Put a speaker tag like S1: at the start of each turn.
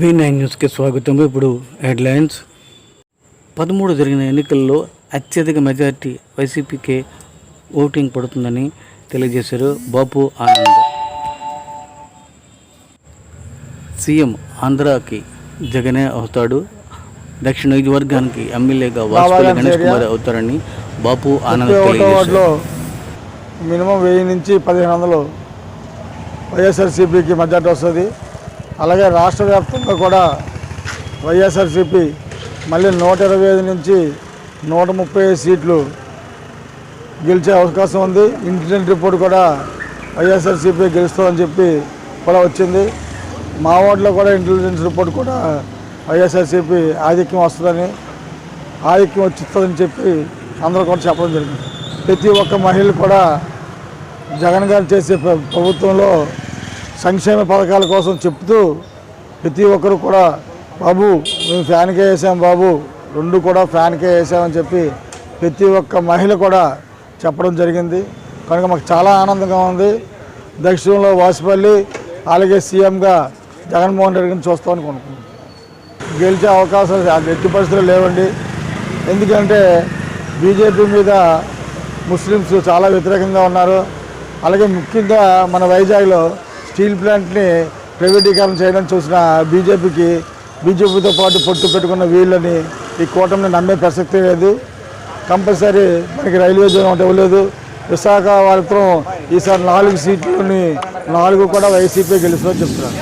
S1: V nine న్యూస్కి స్వాగతం. ఇప్పుడు హెడ్లైన్స్. పదమూడు జరిగిన ఎన్నికల్లో అత్యధిక మెజార్టీ వైసీపీకే ఓటింగ్ పడుతుందని తెలియజేశారు బాపు ఆనంద్. సీఎం ఆంధ్రాకి జగనే అవుతాడు. దక్షిణ నియోజకవర్గానికి ఎమ్మెల్యేగా వాజ్పేయి గణేష్ కుమార్ అవుతారని బాపు ఆనంద్ తెలియజేశారు.
S2: మినిమం వెయ్యి నుంచి పదిహేను వందలు వైఎస్ఆర్సీపీకి మెజార్టీ వస్తుంది. అలాగే రాష్ట్ర వ్యాప్తంగా కూడా వైఎస్ఆర్సీపీ మళ్ళీ నూట ఇరవై ఐదు నుంచి నూట ముప్పై ఐదు సీట్లు గెలిచే అవకాశం ఉంది. ఇంటెలిజెంట్ రిపోర్ట్ కూడా వైఎస్ఆర్సీపీ గెలుస్తుందని చెప్పి కూడా వచ్చింది. మా వార్డులో కూడా ఇంటెలిజెన్స్ రిపోర్ట్ కూడా వైఎస్ఆర్సీపీ ఆధిక్యం వస్తుందని ఆధిక్యం వచ్చిస్తుందని చెప్పి అందరూ కూడా చెప్పడం జరిగింది. ప్రతి ఒక్క మహిళ కూడా జగన్ గారు చేసే ప్రభుత్వంలో సంక్షేమ పథకాల కోసం చెప్తూ ప్రతి ఒక్కరు కూడా బాబు మేము ఫ్యాన్కే వేసాం బాబు రెండు కూడా ఫ్యాన్కే వేసామని చెప్పి ప్రతి ఒక్క మహిళ కూడా చెప్పడం జరిగింది. కనుక మాకు చాలా ఆనందంగా ఉంది. దక్షిణంలో వాసుపల్లి అలాగే సీఎంగా జగన్మోహన్ రెడ్డిని చూస్తామని కొనుక్కున్నాం గెలిచే అవకాశాలు ఎట్టి పరిస్థితులు లేవండి. ఎందుకంటే బీజేపీ మీద ముస్లిమ్స్ చాలా వ్యతిరేకంగా ఉన్నారు. అలాగే ముఖ్యంగా మన వైజాగ్లో స్టీల్ ప్లాంట్ని ప్రైవేటీకరణ చేయడం చూసిన బీజేపీకి బీజేపీతో పాటు పొట్టు పెట్టుకున్న వీళ్ళని ఈ కూటమిని నమ్మే ప్రసక్తి లేదు. కంపల్సరీ మనకి రైల్వే జోన్ ఒకటి ఇవ్వలేదు. విశాఖ వాళ్ళతో ఈసారి నాలుగు సీట్లని నాలుగు కూడా వైసీపీ గెలుస్తుందని చెప్తున్నారు.